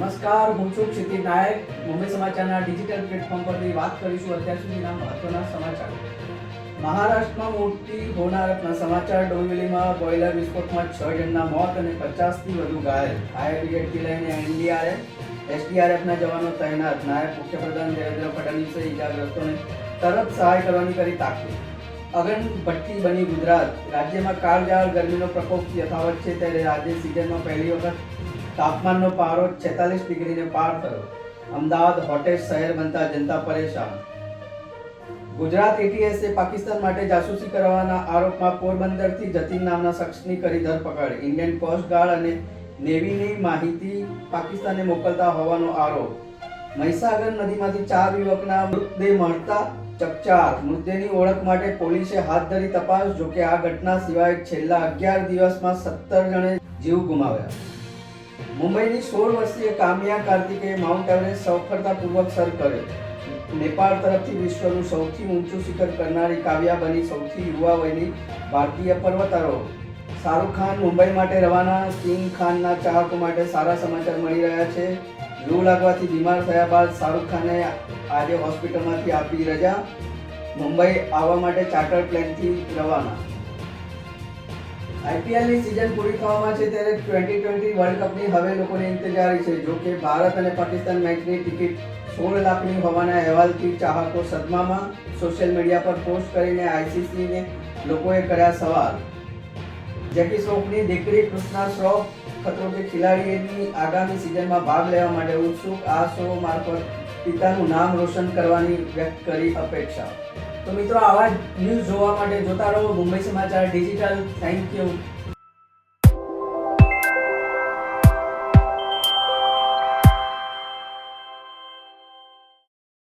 નમસ્કાર, હું છું ક્ષિતિ નાયક. મુંબઈ સમાચારના ડિજિટલ પ્લેટફોર્મ પરથી વાત કરીશું. અત્યાર સુધીના મહત્વના સમાચાર. મહારાષ્ટ્રમાં મોટી હોનારતના સમાચાર. ડોંબિવલીમાં બોઇલર વિસ્ફોટમાં છ જણના મોત અને પચાસથી વધુ ઘાયલ. ફાયર બ્રિગેડથી લઈને એનડીઆરએફ, એસડીઆરએફના જવાનો તૈનાત. નાયબ મુખ્યપ્રધાન દેવેન્દ્ર ફડણવીસે ઇજાગ્રસ્તોને તરત સહાય કરવાની કરી તાકીદ. અગન ભટ્ટી બની ગુજરાત. રાજ્યમાં કાળજાળ ગરમીનો પ્રકોપ યથાવત છે. ત્યારે રાજ્ય સિઝનમાં પહેલી વખત તાપમાનનો પારો છેતાલીસ ડિગ્રીને પાર થયો. અમદાવાદ હોટેસ્ટ શહેર બનતા જનતા પરેશાન. ગુજરાત એટીએસે પાકિસ્તાન માટે જાસૂસી કરવાના આરોપમાં પોરબંદરથી જતીન નામના શખ્સની કરી ધરપકડ. ઇન્ડિયન કોસ્ટગાર્ડ અને નેવીની માહિતી પાકિસ્તાને મોકલતા હોવાનો આરોપ. મહીસાગર નદીમાંથી ચાર યુવકના મૃતદેહ મળતા ચકચાર. મૃતદેહની ઓળખ માટે પોલીસે હાથ ધરી તપાસ, જોકે આ ઘટના સિવાય છેલ્લા અગિયાર દિવસમાં સત્તર જણે જીવ ગુમાવ્યા. મુંબઈની સોળ વર્ષીય કામ્યા કાર્તિકે માઉન્ટ એવરેસ્ટ સફળતાપૂર્વક સર કર્યો નેપાળ તરફથી વિશ્વનું સૌથી ઊંચું શિખર કરનારી કાવ્યા બની સૌથી યુવા વયની ભારતીય પર્વતારોહક. શાહરૂખ ખાન મુંબઈ માટે રવાના, કિંગ ખાનના ચાહકો માટે સારા સમાચાર મળી રહ્યા છે. લૂ લાગવાથી બીમાર થયા બાદ શાહરૂખ ખાને આજે હોસ્પિટલમાંથી આપી રજા. મુંબઈ આવવા માટે ચાર્ટર પ્લેનથી રવાના. આઈપીએલની સિઝન પૂરી થવામાં છે ત્યારે ટ્વેન્ટી ટ્વેન્ટી વર્લ્ડ કપની હવે લોકોને ઇંતજારી છે. જો કે ભારત અને પાકિસ્તાન મેચની ટિકિટ સોળ લાખની હોવાના અહેવાલથી ચાહકો સદમામાં સોશિયલ મીડિયા પર પોસ્ટ કરીને આઈસીસીને લોકોએ કર્યા સવાલ. જેકી શ્રોફની દીકરી કૃષ્ણા શ્રોફ ખતરો કે ખિલાડીની આગામી સિઝનમાં ભાગ લેવા માટે ઉત્સુક, આ શો મારફત પિતાનું નામ રોશન કરવાની વ્યક્ત કરી અપેક્ષા. તો મિત્રો આવા જ ન્યૂઝ જોવા માટે જોતા રહો મુંબઈ સમાચાર ડિજિટલ થેન્ક યુ